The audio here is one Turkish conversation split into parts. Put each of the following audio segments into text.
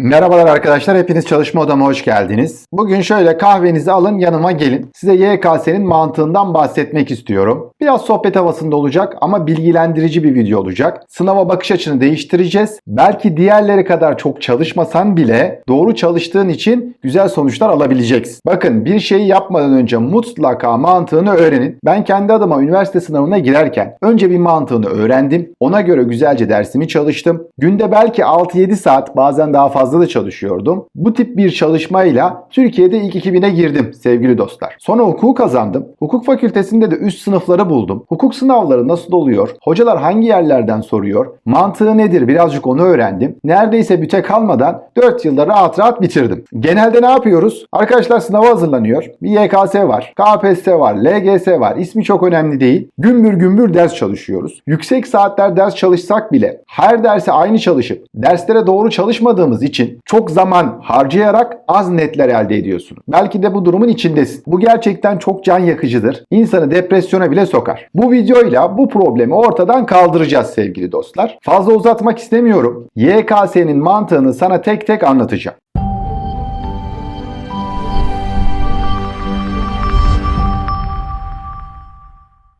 Merhabalar arkadaşlar, hepiniz çalışma odama hoş geldiniz. Bugün şöyle kahvenizi alın yanıma gelin. Size YKS'nin mantığından bahsetmek istiyorum. Biraz sohbet havasında olacak ama bilgilendirici bir video olacak. Sınava bakış açını değiştireceğiz. Belki diğerleri kadar çok çalışmasan bile doğru çalıştığın için güzel sonuçlar alabileceksin. Bakın bir şeyi yapmadan önce mutlaka mantığını öğrenin. Ben kendi adıma üniversite sınavına girerken önce bir mantığını öğrendim. Ona göre güzelce dersimi çalıştım. Günde belki 6-7 saat bazen daha fazla da çalışıyordum. Bu tip bir çalışmayla Türkiye'de ilk 2000'e girdim sevgili dostlar. Sonra hukuku kazandım. Hukuk fakültesinde de üst sınıfları buldum. Hukuk sınavları nasıl oluyor? Hocalar hangi yerlerden soruyor? Mantığı nedir? Birazcık onu öğrendim. Neredeyse büte kalmadan 4 yılda rahat rahat bitirdim. Genelde ne yapıyoruz? Arkadaşlar sınava hazırlanıyor. Bir YKS var, KPSS var, LGS var. İsmi çok önemli değil. Gümbür gümbür ders çalışıyoruz. Yüksek saatler ders çalışsak bile her derse aynı çalışıp derslere doğru çalışmadığımız için çok zaman harcayarak az netler elde ediyorsun. Belki de bu durumun içindesin. Bu gerçekten çok can yakıcıdır. İnsanı depresyona bile sokar. Bu videoyla bu problemi ortadan kaldıracağız sevgili dostlar. Fazla uzatmak istemiyorum. YKS'nin mantığını sana tek tek anlatacağım.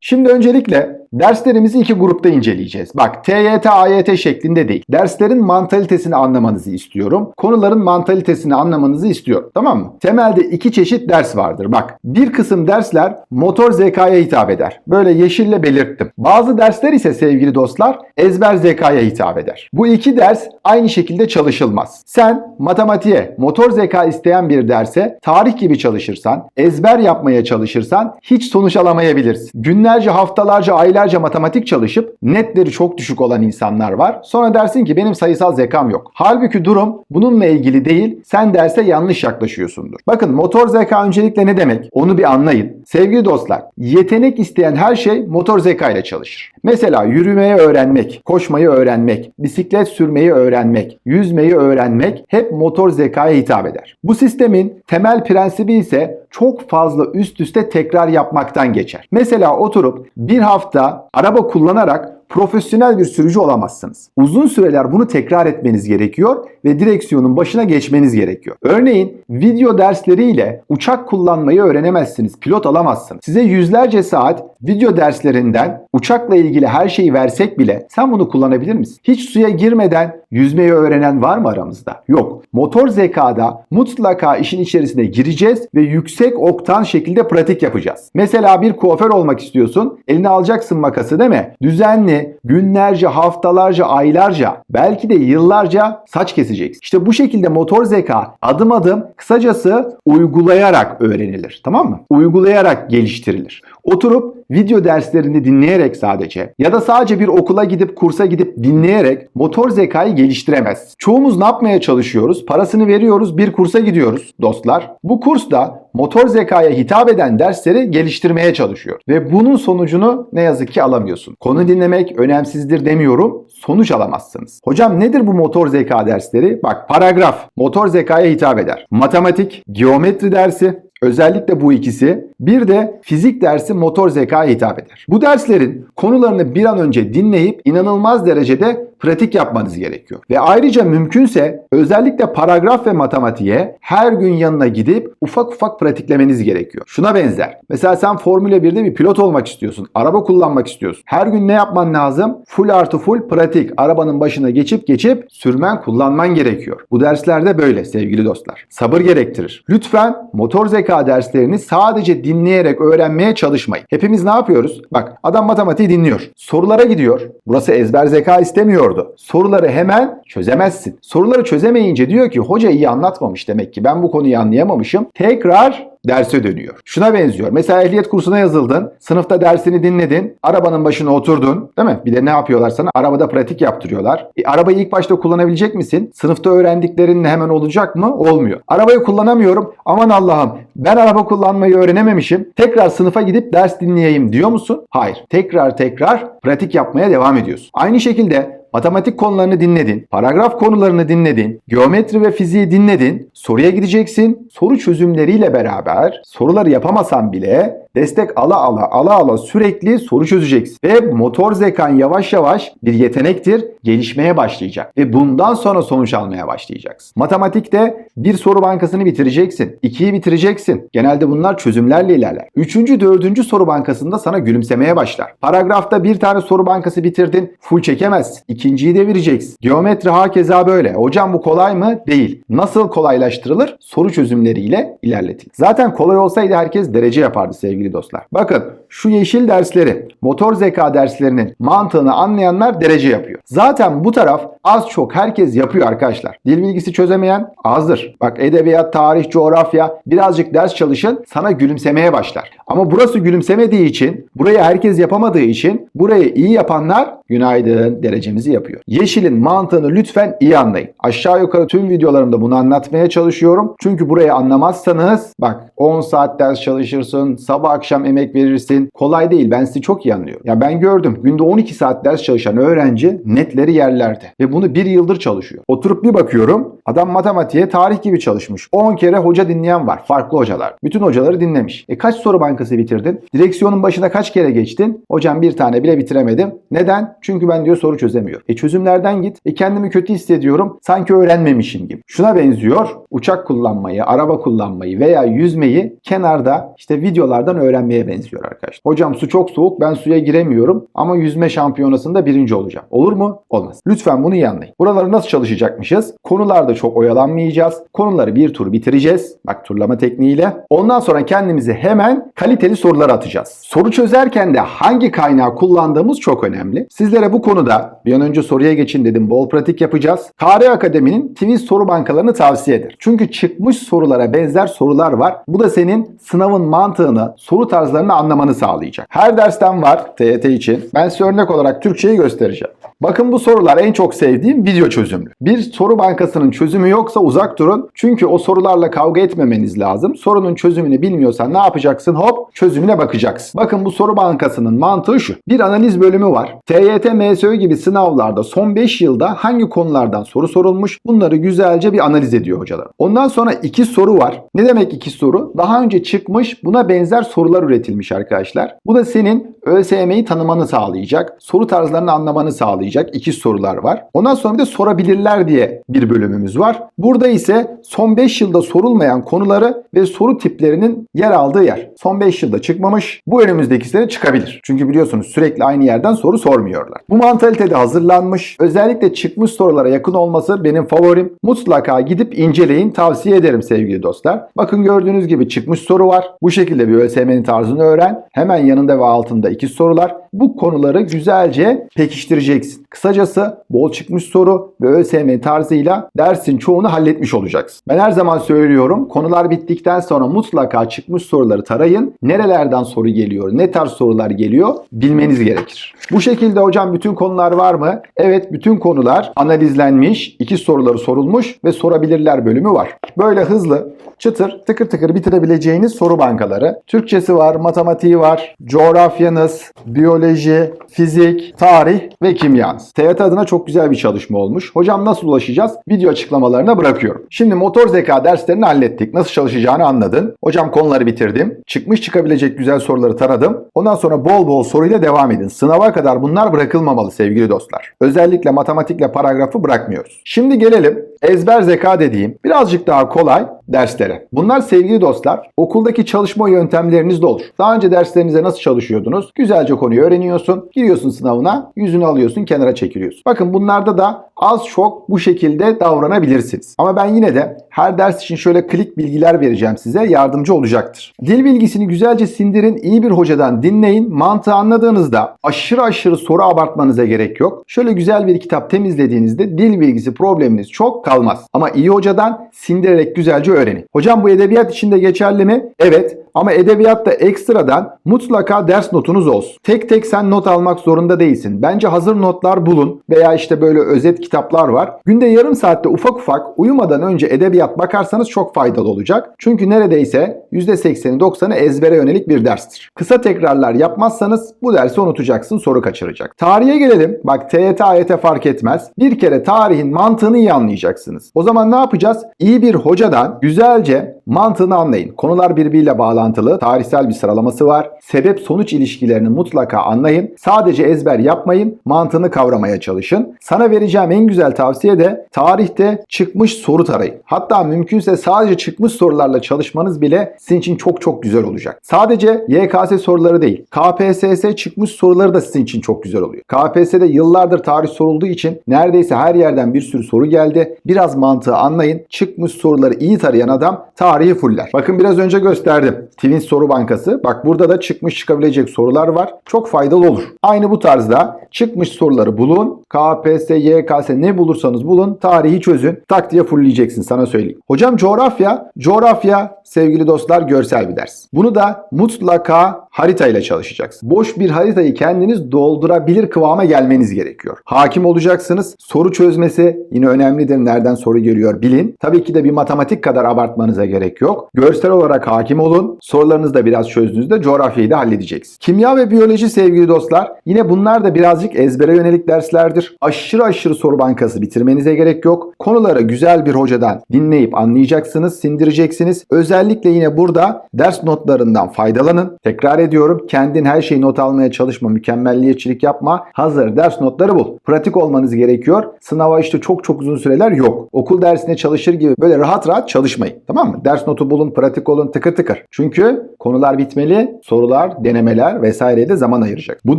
Şimdi öncelikle derslerimizi iki grupta inceleyeceğiz. Bak TYT, AYT şeklinde değil. Derslerin mantalitesini anlamanızı istiyorum. Konuların mantalitesini anlamanızı istiyorum. Tamam mı? Temelde iki çeşit ders vardır. Bak bir kısım dersler motor zekaya hitap eder. Böyle yeşille belirttim. Bazı dersler ise sevgili dostlar ezber zekaya hitap eder. Bu iki ders aynı şekilde çalışılmaz. Sen matematiğe, motor zeka isteyen bir derse tarih gibi çalışırsan, ezber yapmaya çalışırsan hiç sonuç alamayabilirsin. Günlerce, haftalarca, aylarca matematik çalışıp netleri çok düşük olan insanlar var. Sonra dersin ki benim sayısal zekam yok. Halbuki durum bununla ilgili değil, sen derse yanlış yaklaşıyorsundur. Bakın motor zeka öncelikle ne demek? Onu bir anlayın. Sevgili dostlar, yetenek isteyen her şey motor zeka ile çalışır. Mesela yürümeyi öğrenmek, koşmayı öğrenmek, bisiklet sürmeyi öğrenmek, yüzmeyi öğrenmek hep motor zekaya hitap eder. Bu sistemin temel prensibi ise çok fazla üst üste tekrar yapmaktan geçer. Mesela oturup bir hafta araba kullanarak profesyonel bir sürücü olamazsınız. Uzun süreler bunu tekrar etmeniz gerekiyor ve direksiyonun başına geçmeniz gerekiyor. Örneğin video dersleriyle uçak kullanmayı öğrenemezsiniz, pilot alamazsınız. Size yüzlerce saat video derslerinden uçakla ilgili her şeyi versek bile sen bunu kullanabilir misin? Hiç suya girmeden yüzmeyi öğrenen var mı aramızda? Yok. Motor zekada mutlaka işin içerisine gireceğiz ve yüksek oktan şekilde pratik yapacağız. Mesela bir kuaför olmak istiyorsun. Eline alacaksın makası değil mi? Düzenli, günlerce, haftalarca, aylarca, belki de yıllarca saç keseceksin. İşte bu şekilde motor zeka adım adım kısacası uygulayarak öğrenilir. Tamam mı? Uygulayarak geliştirilir. Oturup video derslerini dinleyerek sadece ya da sadece bir okula gidip kursa gidip dinleyerek motor zekayı geliştiremez. Çoğumuz ne yapmaya çalışıyoruz? Parasını veriyoruz, bir kursa gidiyoruz dostlar. Bu kursta motor zekaya hitap eden dersleri geliştirmeye çalışıyor. Ve bunun sonucunu ne yazık ki alamıyorsun. Konu dinlemek önemsizdir demiyorum. Sonuç alamazsınız. Hocam nedir bu motor zeka dersleri? Bak paragraf motor zekaya hitap eder. Matematik, geometri dersi, Özellikle bu ikisi. Bir de fizik dersi motor zekaya hitap eder. Bu derslerin konularını bir an önce dinleyip inanılmaz derecede pratik yapmanız gerekiyor. Ve ayrıca mümkünse özellikle paragraf ve matematiğe her gün yanına gidip ufak ufak pratiklemeniz gerekiyor. Şuna benzer. Mesela sen Formula 1'de bir pilot olmak istiyorsun. Araba kullanmak istiyorsun. Her gün ne yapman lazım? Full artı full pratik. Arabanın başına geçip geçip sürmen kullanman gerekiyor. Bu derslerde böyle sevgili dostlar. Sabır gerektirir. Lütfen motor zeka derslerini sadece dinleyerek öğrenmeye çalışmayın. Hepimiz ne yapıyoruz? Bak adam matematiği dinliyor. Sorulara gidiyor. Burası ezber zeka istemiyordu. Soruları hemen çözemezsin. Soruları çözemeyince diyor ki hoca iyi anlatmamış demek ki ben bu konuyu anlayamamışım. Tekrar derse dönüyor. Şuna benziyor. Mesela ehliyet kursuna yazıldın. Sınıfta dersini dinledin. Arabanın başına oturdun. Değil mi? Bir de ne yapıyorlar sana? Arabada pratik yaptırıyorlar. E, arabayı ilk başta kullanabilecek misin? Sınıfta öğrendiklerinle hemen olacak mı? Olmuyor. Arabayı kullanamıyorum. Aman Allah'ım ben araba kullanmayı öğrenememişim. Tekrar sınıfa gidip ders dinleyeyim diyor musun? Hayır. Tekrar tekrar pratik yapmaya devam ediyorsun. Aynı şekilde matematik konularını dinledin, paragraf konularını dinledin, geometri ve fiziği dinledin, soruya gideceksin. Soru çözümleriyle beraber soruları yapamasan bile Destek ala ala ala ala sürekli soru çözeceksin. Ve motor zekan yavaş yavaş bir yetenektir. Gelişmeye başlayacak. Ve bundan sonra sonuç almaya başlayacaksın. Matematikte bir soru bankasını bitireceksin. ikiyi bitireceksin. Genelde bunlar çözümlerle ilerler. Üçüncü, dördüncü soru bankasında sana gülümsemeye başlar. Paragrafta bir tane soru bankası bitirdin. Full çekemezsin. İkinciyi devireceksin. Geometri hakeza böyle. Hocam bu kolay mı? Değil. Nasıl kolaylaştırılır? Soru çözümleriyle ilerletilir. Zaten kolay olsaydı herkes derece yapardı sevgili dostlar. Bakın şu yeşil dersleri, motor zeka derslerinin mantığını anlayanlar derece yapıyor. Zaten bu taraf az çok herkes yapıyor arkadaşlar. Dil bilgisi çözemeyen azdır. Bak edebiyat, tarih, coğrafya birazcık ders çalışın sana gülümsemeye başlar. Ama burası gülümsemediği için, burayı herkes yapamadığı için burayı iyi yapanlar günaydın derecemizi yapıyor. Yeşilin mantığını lütfen iyi anlayın. Aşağı yukarı tüm videolarımda bunu anlatmaya çalışıyorum. Çünkü burayı anlamazsanız bak 10 saat ders çalışırsın, sabah akşam emek verirsin. Kolay değil. Ben sizi çok iyi anlıyorum. Ya ben gördüm. Günde 12 saat ders çalışan öğrenci netleri yerlerde. Ve bunu bir yıldır çalışıyor. Oturup bir bakıyorum. Adam matematiğe tarih gibi çalışmış. 10 kere hoca dinleyen var. Farklı hocalar. Bütün hocaları dinlemiş. E kaç soru bankası bitirdin? Direksiyonun başına kaç kere geçtin? Hocam bir tane bile bitiremedim. Neden? Çünkü ben diyor soru çözemiyorum. E çözümlerden git. E kendimi kötü hissediyorum. Sanki öğrenmemişim gibi. Şuna benziyor. Uçak kullanmayı, araba kullanmayı veya yüzmeyi kenarda işte videolardan öğrenmeye benziyor arkadaşlar. Hocam su çok soğuk ben suya giremiyorum ama yüzme şampiyonasında birinci olacağım. Olur mu? Olmaz. Lütfen bunu iyi anlayın. Buraları nasıl çalışacakmışız? Konularda çok oyalanmayacağız. Konuları bir tur bitireceğiz. Bak turlama tekniğiyle. Ondan sonra kendimizi hemen kaliteli sorular atacağız. Soru çözerken de hangi kaynağı kullandığımız çok önemli. Sizlere bu konuda bir an önce soruya geçin dedim. Bol pratik yapacağız. KR Akademi'nin Twiz soru bankalarını tavsiye ederim. Çünkü çıkmış sorulara benzer sorular var. Bu da senin sınavın mantığını, soru tarzlarını anlamanı sağlayacak. Her dersten var TYT için. Ben size örnek olarak Türkçeyi göstereceğim. Bakın bu sorular en çok sevdiğim video çözümlü. Bir soru bankasının çözümü yoksa uzak durun. Çünkü o sorularla kavga etmemeniz lazım. Sorunun çözümünü bilmiyorsan ne yapacaksın? Hop çözümüne bakacaksın. Bakın bu soru bankasının mantığı şu. Bir analiz bölümü var. TYT, MSÖ gibi sınavlarda son 5 yılda hangi konulardan soru sorulmuş? Bunları güzelce bir analiz ediyor hocalar. Ondan sonra iki soru var. Ne demek iki soru? Daha önce çıkmış buna benzer sorular üretilmiş arkadaşlar. Bu da senin ÖSYM'yi tanımanı sağlayacak. Soru tarzlarını anlamanı sağlayacak. İki sorular var. Ondan sonra bir de sorabilirler diye bir bölümümüz var. Burada ise son 5 yılda sorulmayan konuları ve soru tiplerinin yer aldığı yer. Son 5 yılda çıkmamış. Bu önümüzdeki sene çıkabilir. Çünkü biliyorsunuz sürekli aynı yerden soru sormuyorlar. Bu mantalitede hazırlanmış. Özellikle çıkmış sorulara yakın olması benim favorim. Mutlaka gidip inceleyin. Tavsiye ederim sevgili dostlar. Bakın gördüğünüz gibi çıkmış soru var. Bu şekilde bir ÖSYM'nin tarzını öğren. Hemen yanında ve altında iki sorular. Bu konuları güzelce pekiştireceksin. Kısacası bol çıkmış soru ve ÖSYM tarzıyla dersin çoğunu halletmiş olacaksın. Ben her zaman söylüyorum konular bittikten sonra mutlaka çıkmış soruları tarayın. Nerelerden soru geliyor, ne tarz sorular geliyor bilmeniz gerekir. Bu şekilde hocam bütün konular var mı? Evet bütün konular analizlenmiş, iki soruları sorulmuş ve sorabilirler bölümü var. Böyle hızlı çıtır tıkır tıkır bitirebileceğiniz soru bankaları. Türkçesi var, matematiği var, coğrafyanız, biyoloji, fizik, tarih ve kimyanız. TYT adına çok güzel bir çalışma olmuş. Hocam nasıl ulaşacağız? Video açıklamalarına bırakıyorum. Şimdi motor zeka derslerini hallettik. Nasıl çalışacağını anladın. Hocam konuları bitirdim. Çıkmış çıkabilecek güzel soruları taradım. Ondan sonra bol bol soruyla devam edin. Sınava kadar bunlar bırakılmamalı sevgili dostlar. Özellikle matematikle paragrafı bırakmıyoruz. Şimdi gelelim ezber zeka dediğim birazcık daha kolay derslere. Bunlar sevgili dostlar okuldaki çalışma yöntemleriniz de olur. Daha önce derslerinize nasıl çalışıyordunuz? Güzelce konuyu öğreniyorsun, giriyorsun sınavına, yüzünü alıyorsun, kenara çekiliyorsun. Bakın bunlarda da az çok bu şekilde davranabilirsiniz. Ama ben yine de her ders için şöyle klik bilgiler vereceğim size yardımcı olacaktır. Dil bilgisini güzelce sindirin, iyi bir hocadan dinleyin. Mantığı anladığınızda aşırı aşırı soru abartmanıza gerek yok. Şöyle güzel bir kitap temizlediğinizde dil bilgisi probleminiz çok kalmaz. Ama iyi hocadan sindirerek güzelce öğrenin. Hocam bu edebiyat için de geçerli mi? Evet. Ama edebiyatta ekstradan mutlaka ders notunuz olsun. Tek tek sen not almak zorunda değilsin. Bence hazır notlar bulun veya işte böyle özet kitaplar var. Günde yarım saatte ufak ufak uyumadan önce edebiyat bakarsanız çok faydalı olacak. Çünkü neredeyse %80'i 90'ı ezbere yönelik bir derstir. Kısa tekrarlar yapmazsanız bu dersi unutacaksın, soru kaçıracak. Tarihe gelelim. Bak TYT, AYT fark etmez. Bir kere tarihin mantığını iyi anlayacaksınız. O zaman ne yapacağız? İyi bir hocadan güzelce Mantığını anlayın. Konular birbiriyle bağlantılı, tarihsel bir sıralaması var. Sebep sonuç ilişkilerini mutlaka anlayın. Sadece ezber yapmayın, mantığını kavramaya çalışın. Sana vereceğim en güzel tavsiye de tarihte çıkmış soru tarayın. Hatta mümkünse sadece çıkmış sorularla çalışmanız bile sizin için çok çok güzel olacak. Sadece YKS soruları değil, KPSS çıkmış soruları da sizin için çok güzel oluyor. KPSS'de yıllardır tarih sorulduğu için neredeyse her yerden bir sürü soru geldi. Biraz mantığı anlayın. Çıkmış soruları iyi tarayan adam tarihi fuller. Bakın biraz önce gösterdim. Twins Soru Bankası. Bak burada da çıkmış çıkabilecek sorular var. Çok faydalı olur. Aynı bu tarzda çıkmış soruları bulun. KPSS, YKS ne bulursanız bulun. Tarihi çözün. Tak diye fullleyeceksin sana söyleyeyim. Hocam coğrafya. Coğrafya sevgili dostlar görsel bir ders. Bunu da mutlaka haritayla çalışacaksın. Boş bir haritayı kendiniz doldurabilir kıvama gelmeniz gerekiyor. Hakim olacaksınız. Soru çözmesi yine önemlidir. Nereden soru geliyor bilin. Tabii ki de bir matematik kadar abartmanıza gerek yok. Görsel olarak hakim olun. Sorularınızı da biraz çözdüğünüzde coğrafyayı da halledeceksiniz. Kimya ve biyoloji sevgili dostlar yine bunlar da birazcık ezbere yönelik derslerdir. Aşırı aşırı soru bankası bitirmenize gerek yok. Konuları güzel bir hocadan dinleyip anlayacaksınız, sindireceksiniz. Özellikle yine burada ders notlarından faydalanın. Tekrar ediyorum kendin her şeyi not almaya çalışma, mükemmelliyetçilik yapma. Hazır ders notları bul. Pratik olmanız gerekiyor. Sınava işte çok çok uzun süreler yok. Okul dersine çalışır gibi böyle rahat rahat çalışmayın. Tamam mı? Ders notu bulun, pratik olun, tıkır tıkır. Çünkü konular bitmeli, sorular, denemeler vesaireye de zaman ayıracak. Bu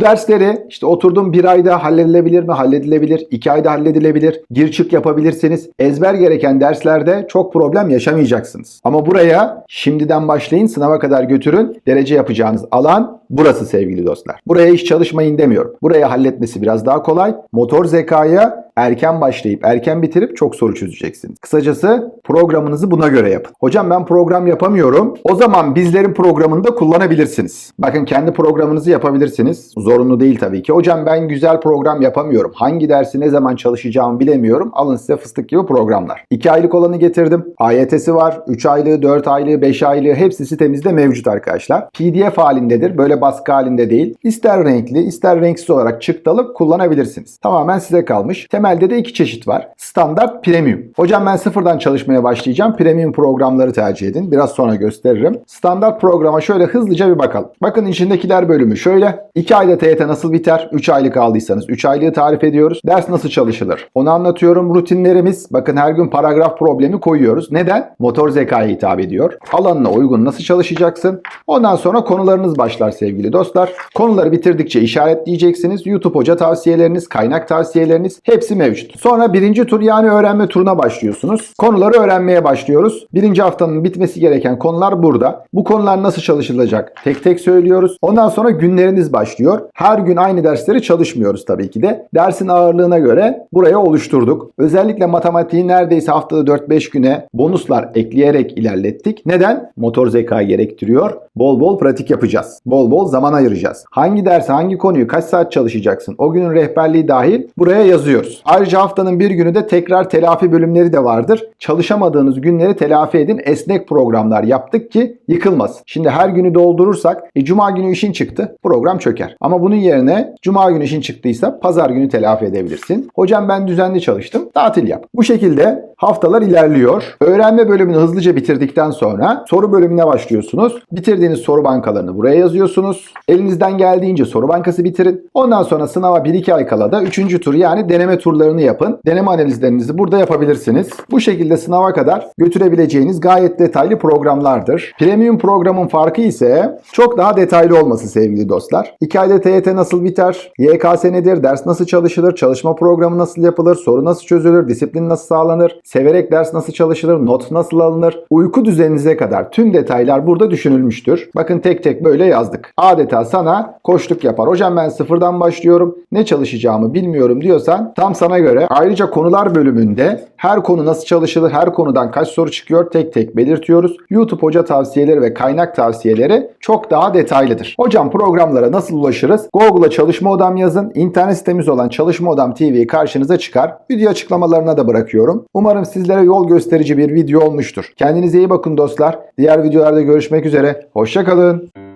dersleri işte oturdum bir ayda halledilebilir mi? Halledilebilir. iki ayda halledilebilir. Gir çık yapabilirsiniz. Ezber gereken derslerde çok problem yaşamayacaksınız. Ama buraya şimdiden başlayın, sınava kadar götürün. Derece yapacağınız alan burası sevgili dostlar. Buraya hiç çalışmayın demiyorum. Buraya halletmesi biraz daha kolay. Motor zekaya erken başlayıp erken bitirip çok soru çözeceksiniz. Kısacası programınızı buna göre yapın. Hocam ben program yapamıyorum. O zaman bizlerin programını da kullanabilirsiniz. Bakın kendi programınızı yapabilirsiniz. Zorunlu değil tabii ki. Hocam ben güzel program yapamıyorum. Hangi dersi ne zaman çalışacağımı bilemiyorum. Alın size fıstık gibi programlar. 2 aylık olanı getirdim. AYT'si var. 3 aylığı, 4 aylığı, 5 aylığı hepsi sitemizde mevcut arkadaşlar. PDF halindedir. Böyle baskı halinde değil. İster renkli, ister renksiz olarak çıktı alıp kullanabilirsiniz. Tamamen size kalmış. Temelde de iki çeşit var. Standart, premium. Hocam ben sıfırdan çalışmaya başlayacağım. Premium programları tercih edin. Biraz sonra gösteririm. Standart programa şöyle hızlıca bir bakalım. Bakın içindekiler bölümü şöyle. 2 ayda TYT nasıl biter? 3 aylık aldıysanız 3 aylığı tarif ediyoruz. Ders nasıl çalışılır? Onu anlatıyorum. Rutinlerimiz. Bakın her gün paragraf problemi koyuyoruz. Neden? Motor zekaya hitap ediyor. Alanına uygun nasıl çalışacaksın? Ondan sonra konularınız başlar sevgili dostlar. Konuları bitirdikçe işaretleyeceksiniz. YouTube hoca tavsiyeleriniz, kaynak tavsiyeleriniz hepsi mevcut. Sonra birinci tur yani öğrenme turuna başlıyorsunuz. Konuları öğrenmeye başlıyoruz. Birinci haftanın bitmesi gereken konular burada. Bu konular nasıl çalışılacak? Tek tek söylüyoruz. Ondan sonra günleriniz başlıyor. Her gün aynı dersleri çalışmıyoruz tabii ki de. Dersin ağırlığına göre buraya oluşturduk. Özellikle matematiği neredeyse haftada 4-5 güne bonuslar ekleyerek ilerlettik. Neden? Motor zeka gerektiriyor. Bol bol pratik yapacağız. Bol bol zaman ayıracağız. Hangi dersi, hangi konuyu kaç saat çalışacaksın? O günün rehberliği dahil buraya yazıyoruz. Ayrıca haftanın bir günü de tekrar telafi bölümleri de vardır. Çalışamadığınız günleri telafi edin. Esnek programlar yaptık ki yıkılmasın. Şimdi her günü doldurursak e, cuma günü işin çıktı program çöker. Ama bunun yerine cuma günü işin çıktıysa pazar günü telafi edebilirsin. Hocam ben düzenli çalıştım. Tatil yap. Bu şekilde haftalar ilerliyor. Öğrenme bölümünü hızlıca bitirdikten sonra soru bölümüne başlıyorsunuz. Bitirdiğiniz soru bankalarını buraya yazıyorsunuz. Elinizden geldiğince soru bankası bitirin. Ondan sonra sınava 1-2 ay kala da 3. tur yani deneme turlarını yapın. Deneme analizlerinizi burada yapabilirsiniz. Bu şekilde sınava kadar götürebileceğiniz gayet detaylı programlardır. Premium programın farkı ise çok daha detaylı olması sevgili dostlar. 2 ayda TYT nasıl biter? YKS nedir? Ders nasıl çalışılır? Çalışma programı nasıl yapılır? Soru nasıl çözülür? Disiplin nasıl sağlanır? Severek ders nasıl çalışılır? Not nasıl alınır? Uyku düzeninize kadar tüm detaylar burada düşünülmüştür. Bakın tek tek böyle yazdık. Adeta sana koşluk yapar. Hocam ben sıfırdan başlıyorum. Ne çalışacağımı bilmiyorum diyorsan tam sana göre. Ayrıca konular bölümünde her konu nasıl çalışılır? Her konudan kaç soru çıkıyor? Tek tek belirtiyoruz. YouTube hoca tavsiyeleri ve kaynak tavsiyeleri çok daha detaylıdır. Hocam programlara nasıl ulaşırız? Google'a çalışma odam yazın. İnternet sitemiz olan Çalışma Odam TV karşınıza çıkar. Video açıklamalarına da bırakıyorum. Umarım sizlere yol gösterici bir video olmuştur. Kendinize iyi bakın dostlar. Diğer videolarda görüşmek üzere. Hoşçakalın.